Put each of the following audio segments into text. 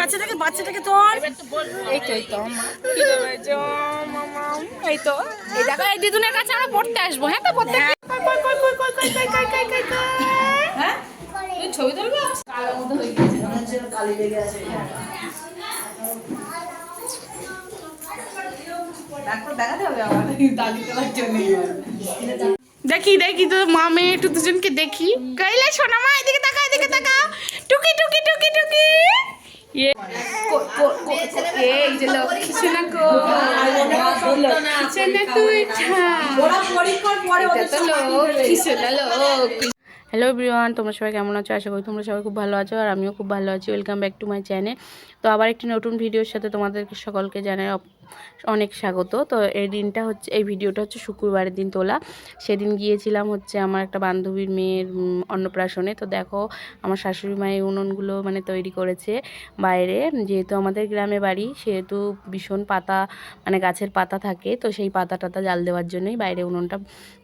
বাচ্চাটাকে বাচ্চাটাকে তো এই তো এই তো এই তো এই দেখো এই দিদুনের কাছে আমরা পড়তে আসব হ্যাঁ তো পড়তে ছবি তুলবো? ডাক্তার দেখাতে হবে আমার দাগি তোলার দেখি দেখি তো মা মেয়ে একটু দুজনকে দেখি। কইলে শোনা মা, এদিকে তাকা এদিকে তাকা টুকি টুকি টুকি টুকি। সোনা সোনা সোনা হ্যালো এভরিওয়ান তোমরা সবাই কেমন আছো? আশা করি তোমরা সবাই খুব ভালো আছো আর আমিও খুব ভালো আছি। Welcome back to my channel তো আবার একটি নতুন ভিডিওর সাথে তোমাদেরকে সকলকে জানাই অনেক স্বাগত। তো এই দিনটা হচ্ছে, এই ভিডিওটা হচ্ছে শুক্রবারের দিন তোলা। সেদিন গিয়েছিলাম হচ্ছে আমার একটা বান্ধবীর মেয়ের অন্নপ্রাশনে। তো দেখো, আমার শাশুড়ি মায়ের উনুনগুলো মানে তৈরি করেছে বাইরে। যেহেতু আমাদের গ্রামে বাড়ি, সেহেতু ভীষণ পাতা মানে গাছের পাতা থাকে। তো সেই পাতা টাতা জাল দেওয়ার জন্যই বাইরে উনুনটা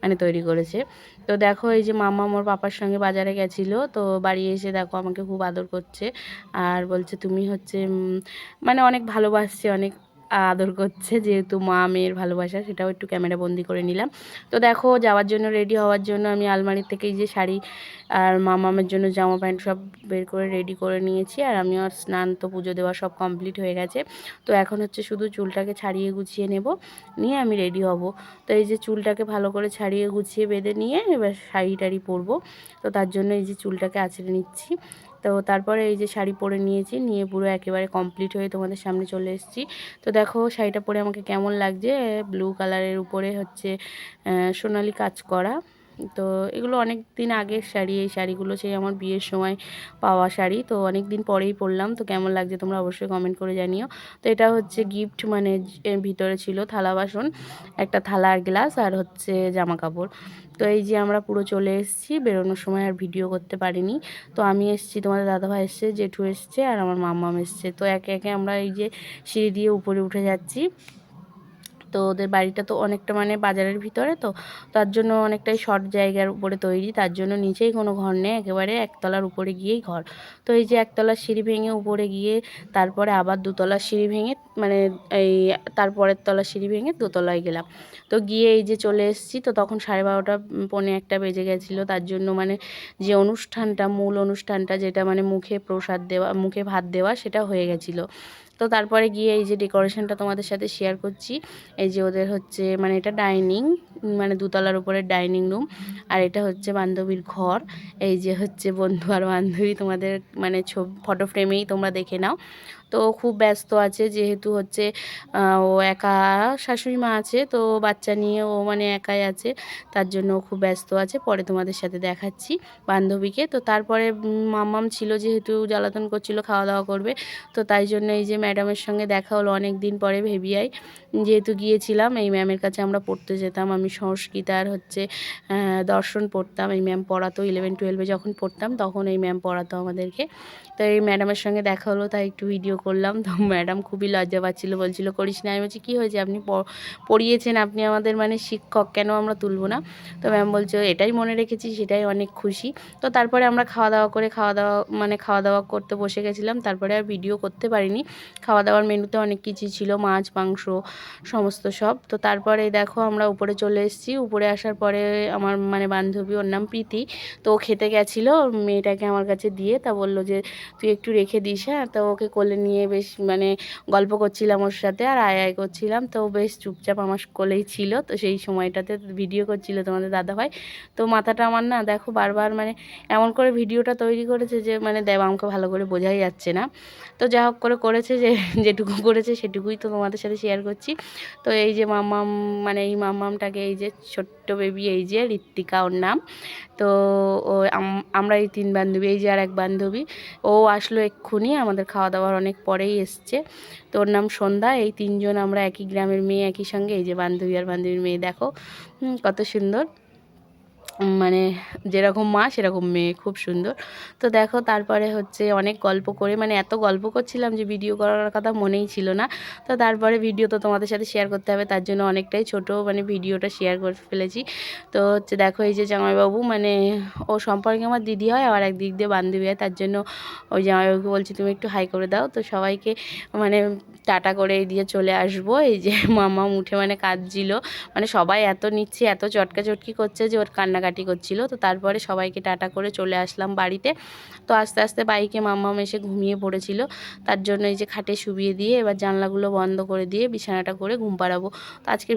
মানে তৈরি করেছে। তো দেখো, এই যে মামা আমার পাপার সঙ্গে বাজারে গেছিল। তো বাড়ি এসে দেখো, আমাকে খুব আদর করছে। আর বলছে, তুমি হচ্ছে মানে অনেক ভালোবাসছে, অনেক আদর করছে যেহেতু মা মেয়ের ভালোবাসা, সেটাও একটু ক্যামেরা বন্দি করে নিলাম। তো দেখো, যাওয়ার জন্য রেডি হওয়ার জন্য আমি আলমারির থেকে যে শাড়ি আর মামামের জন্য জামা প্যান্ট সব বের করে রেডি করে নিয়েছি আর আমি আর স্নান তো পুজো দেওয়া সব কমপ্লিট হয়ে গেছে। তো এখন হচ্ছে শুধু চুলটাকে ছাড়িয়ে গুছিয়ে নেব, নিয়ে আমি রেডি হব। তো এই যে চুলটাকে ভালো করে ছাড়িয়ে গুছিয়ে বেঁধে নিয়ে এবার শাড়ি টাড়ি পরবো। তো তার জন্য এই যে চুলটাকে আঁচড়ে নিচ্ছি। তো তারপরে এই যে শাড়ি পরে নিয়েছি, নিয়ে পুরো একেবারে কমপ্লিট হয়ে তোমাদের সামনে চলে এসেছি। তো দেখো শাড়িটা পরে আমাকে কেমন লাগছে? ব্লু কালারের উপরে হচ্ছে সোনালি কাজ করা। তো এগুলো অনেক দিন আগের শাড়ি, এই শাড়িগুলো সেই আমার বিয়ের সময় পাওয়া শাড়ি। তো অনেক দিন পরেই পরলাম। তো কেমন লাগছে তোমরা অবশ্যই কমেন্ট করে জানিও। তো এটা হচ্ছে গিফট মানে ভিতরে ছিল থালা বাসন, একটা থালা আর গ্লাস আর হচ্ছে জামা কাপড়। তো এই যে আমরা পুরো চলে এসেছি, বেরোনোর সময় আর ভিডিও করতে পারিনি। তো আমি এসেছি, তোমাদের দাদাভাই এসছে, জেঠু এসছে আর আমার মাম্মাম এসছে। তো একে একে আমরা এই যে সিঁড়ি দিয়ে উপরে উঠে যাচ্ছি। তো ওদের বাড়িটা তো অনেকটা মানে বাজারের ভিতরে তো, তার জন্য অনেকটাই শর্ট জায়গার উপরে তৈরি, তার জন্য নিচেই কোনো ঘর নেই, একেবারে একতলার উপরে গিয়েই ঘর। তো এই যে একতলার সিঁড়ি ভেঙে উপরে গিয়ে তারপরে আবার দুতলার সিঁড়ি ভেঙে মানে এই তারপরের তলার সিঁড়ি ভেঙে দোতলায় গেলাম। তো গিয়ে এই যে চলে এসেছি, তো তখন সাড়ে বারোটা পৌনে একটা বেজে গেছিল, তার জন্য মানে যে অনুষ্ঠানটা, মূল অনুষ্ঠানটা যেটা মানে মুখে প্রসাদ দেওয়া, মুখে ভাত দেওয়া সেটা হয়ে গেছিল। তো তারপরে গিয়ে এই যে ডেকোরেশনটা তোমাদের সাথে শেয়ার করছি, এই যে ওদের হচ্ছে মানে এটা ডাইনিং মানে দুতলার উপরে ডাইনিং রুম আর এটা হচ্ছে বান্ধবীর ঘর, এই যে হচ্ছে বন্ধু আর বান্ধবী তোমাদের মানে ছবি ফটো ফ্রেমেই তোমরা দেখে নাও। তো খুব ব্যস্ত আছে, যেহেতু হচ্ছে ও একা শাশুড়ি মা আছে, তো বাচ্চা নিয়ে ও মানে একাই আছে, তার জন্য খুব ব্যস্ত আছে। পরে তোমাদের সাথে দেখাচ্ছি বান্ধবীকে। তো তারপরে মাম্মাম ছিল, যেহেতু জ্বালাতন করছিল খাওয়া দাওয়া করবে, তো তাই জন্য এই যে ম্যাডামের সঙ্গে দেখা হলো অনেক দিন পরে ভেবিয়াই যেহেতু গিয়েছিলাম, এই ম্যামের কাছে আমরা পড়তে যেতাম, আমি সংস্কৃত আর হচ্ছে দর্শন পড়তাম। এই ম্যাম পড়াতো ইলেভেন টুয়েলভে যখন পড়তাম, তখন এই ম্যাম পড়াতো আমাদেরকে। তো এই ম্যাডামের সঙ্গে দেখা হলো, তাই একটু ভিডিও করলাম, তো ম্যাডাম খুবই লজ্জা পাচ্ছিল, বলছিল, করিস না। আমি বলছি, কী হয়েছে? আপনি পড়িয়েছেন, আপনি আমাদের মানে শিক্ষক, কেন আমরা তুলবো না? তো ম্যাম বলছে, এটাই মনে রেখেছি, সেটাই অনেক খুশি। তো তারপরে আমরা খাওয়া দাওয়া করে খাওয়া দাওয়া মানে খাওয়া দাওয়া করতে বসে গেছিলাম, তারপরে আর ভিডিও করতে পারিনি। খাওয়া দাওয়ার মেনুতে অনেক কিছুই ছিল, মাছ, মাংস, সমস্ত সব। তো তারপরে দেখো, আমরা উপরে চলে এসেছি, উপরে আসার পরে আমার মানে বান্ধবী, ওর নাম প্রীতি, তো ও খেতে গেছিল, মেয়েটাকে আমার কাছে দিয়ে, তা বলল যে, তুই একটু রেখে দিস হ্যাঁ? তো ওকে কোলে নিয়ে বেশ মানে গল্প করছিলাম ওর সাথে আর আয় আয় করছিলাম। তো বেশ চুপচাপ আমার কোলেই ছিল। তো সেই সময়টাতে ভিডিও করছিল তোমাদের দাদাভাই। তো মাথাটা আমার না দেখো বারবার মানে এমন করে ভিডিওটা তৈরি করেছে যে মানে দেব আমাকে ভালো করে বোঝাই যাচ্ছে না। তো যা হোক করে করেছে যে যেটুকু করেছে সেটুকুই তো তোমাদের সাথে শেয়ার করছি। তো এই যে মাম্মাম মানে এই মাম্মামটাকে এই যে ছোট্ট বেবি এই যে ঋত্বিকা ওর নাম। তো আমরা এই তিন বান্ধবী, এই যে আর এক বান্ধবী। ও আসলো এক্ষুনি আমাদের খাওয়া দাওয়ার অনেক পরেই এসছে। তো ওর নাম সন্ধ্যা, এই তিনজন আমরা একই গ্রামের মেয়ে, একই সঙ্গে এই যে বান্ধবী আর বান্ধবীর মেয়ে, দেখো। কত সুন্দর। মানে যেরকম মা, সেরকম মেয়ে, খুব সুন্দর। তো দেখো, তারপরে হচ্ছে অনেক গল্প করে মানে এত গল্প করছিলাম যে ভিডিও করার কথা মনেই ছিল না। তো তারপরে ভিডিও তো তোমাদের সাথে শেয়ার করতে হবে, তার জন্য অনেকটাই ছোট মানে ভিডিওটা শেয়ার করে ফেলেছি। তো হচ্ছে দেখো, এই যে জামাইবাবু মানে ও সম্পর্কে আমার দিদি হয়, আবার একদিক দিয়ে বান্ধবী হয়, তার জন্য ওই জামাইবাবুকে বলছি, তুমি একটু হাই করে দাও। তো সবাইকে মানে টাটা করে দিয়ে চলে আসব। এই যে মামা উঠে মানে কাঁদছিল। মানে সবাই এত নিচ্ছে, এত চটকা চটকি করছে যে ওর কান্নাকাটি করছিল। তো তারপরে সবাইকে টাটা করে চলে আসলাম বাড়িতে। তো আস্তে আস্তে বাইকে মাম্মাম এসে ঘুমিয়ে পড়েছিল। তার জন্য এই যে খাটে শুবিয়ে দিয়ে এবার জানলাগুলো বন্ধ করে দিয়ে বিছানাটা করে ঘুম পাড়াবো। তো আজকে